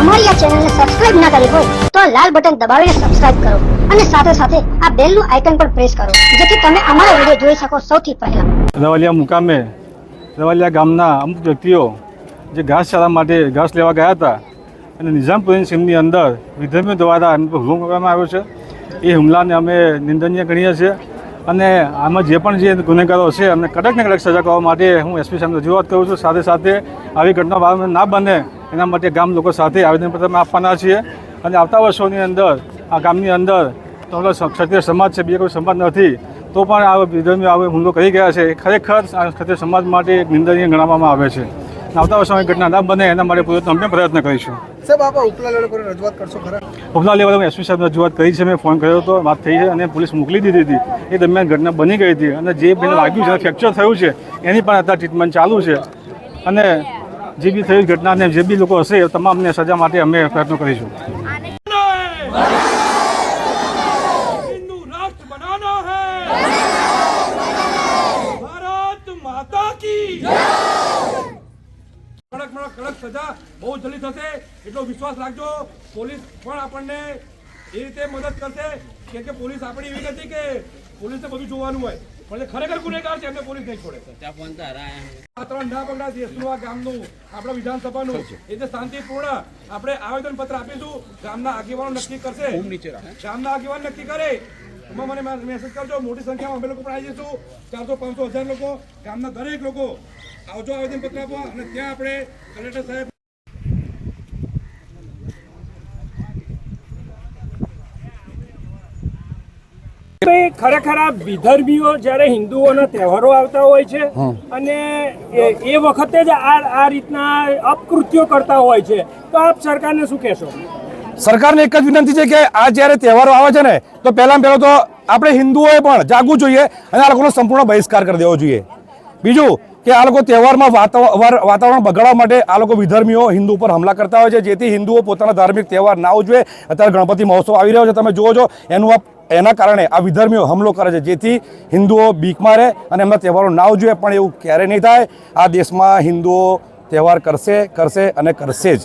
અમારી આ ચેનલને સબસ્ક્રાઇબ ના કરી હોય તો આ લાલ બટન દબાવીને સબસ્ક્રાઇબ કરો અને સાથે સાથે આ બેલનું આઇકન પણ પ્રેસ કરો, જેથી તમે અમારા વીડિયો જોઈ શકો સૌથી પહેલા. રવાલિયા મુકામે, રવાલિયા ગામના અમુક વ્યક્તિઓ જે ઘાસચારા માટે ઘાસ લેવા ગયા હતા અને નિઝામપુરી સીમની અંદર વિધર્મીઓ દ્વારા હુમલો કરવામાં આવ્યો છે. એ હુમલાને અમે નિંદનીય ગણીએ છીએ. અને આમાં જે પણ જે ગુનેગારો છે એમને કડક ને કડક સજા કરવા માટે હું એસપી સાહેબને રજૂઆત કરું છું. સાથે સાથે આવી ઘટના વારંવાર ના બને એના માટે ગામ લોકો સાથે આવેદનપત્ર આપવાના છીએ. અને આવતા વર્ષોની અંદર આ ગામની અંદર તો ક્ષત્રિય સમાજ છે, બીજો કોઈ સમાજ નથી, તો પણ આ વિધર્મી આવે હુમલો કરી ગયા છે. એ ખરેખર ક્ષત્રિય સમાજ માટે એક નિંદનીય ગણવામાં આવે છે. આવતા વર્ષોમાં ઘટના ના બને એના માટે પૂરો અમે પ્રયત્ન કરીશું. સાહેબ, આપ ઉપલા લેવલ રજૂઆત કરશો ખરા? ઉપલા લેવલે એસપી સાહેબ રજૂઆત કરી છે, મેં ફોન કર્યો હતો, વાત થઈ છે અને પોલીસ મોકલી દીધી હતી. એ દરમિયાન ઘટના બની ગઈ હતી અને જે બેને લાગ્યું છે ફ્રેક્ચર થયું છે, એની પણ અત્યારે ટ્રીટમેન્ટ ચાલુ છે. અને જે બી થયું ઘટનાને જે બી લોકો હશે તમામને સજા માટે અમે પ્રયત્નો કરીશું. કડક સજા બહુ જલ્દી થશે એટલો વિશ્વાસ રાખજો. પોલીસ પણ આપણને એ રીતે મદદ કરશે કેમ કે પોલીસ આપણી એવી નથી કે પોલીસને બધું જોવાનું હોય. પણ ખરેખર ગુનેગાર છે એમને પોલીસ નહીં છોડે. વાતાવરણ ના બગડા દેશનું આ ગામનું આપણા વિધાનસભાનું એ રીતે શાંતિપૂર્ણ આપણે આવેદન પત્ર આપીશું ગામના આગેવાનો નક્કી કરશે. ગામના આગેવાન નક્કી કરે. એમાં મને મેસેજ કરજો. મોટી સંખ્યામાં અમે લોકો પણ આવી જઈશું. ચારસો પાંચસો હજાર લોકો ગામના દરેક લોકો આવજો આવેદન પત્ર આપવા અને ત્યાં આપણે કલેક્ટર સાહેબ ખરેખર આ વિદર્ભીઓ જ્યારે હિન્દુઓના તહેવારો આવતા હોય છે અને એ એ વખતે જ આ આ રીતના અપકૃત્યો કરતા હોય છે તો આપ સરકારને શું કહેશો? સરકારને એક જ વિનંતી છે કે આ જ્યારે તહેવારો આવે છે ને તો પહેલાં પહેલાં તો આપણે હિન્દુઓએ પણ જાગવું જોઈએ અને આ લોકોનો સંપૂર્ણ બહિષ્કાર કરી દેવો જોઈએ. બીજું કે આ લોકો તહેવારમાં વાતાવરણ બગાડવા માટે આ લોકો વિધર્મીઓ હિન્દુ ઉપર હમલા કરતા હોય છે, જેથી હિન્દુઓ પોતાના ધાર્મિક તહેવાર ના ઉજવે. અત્યારે ગણપતિ મહોત્સવ આવી રહ્યો છે. તમે જુઓ છો, એનું આ એના કારણે આ વિધર્મીઓ હુમલો કરે છે, જેથી હિન્દુઓ બીક મારે અને એમના તહેવારો ના ઉજવે, પણ એવું ક્યારેય નહીં થાય. આ દેશમાં હિન્દુઓ તહેવાર કરશે કરશે અને કરશે જ.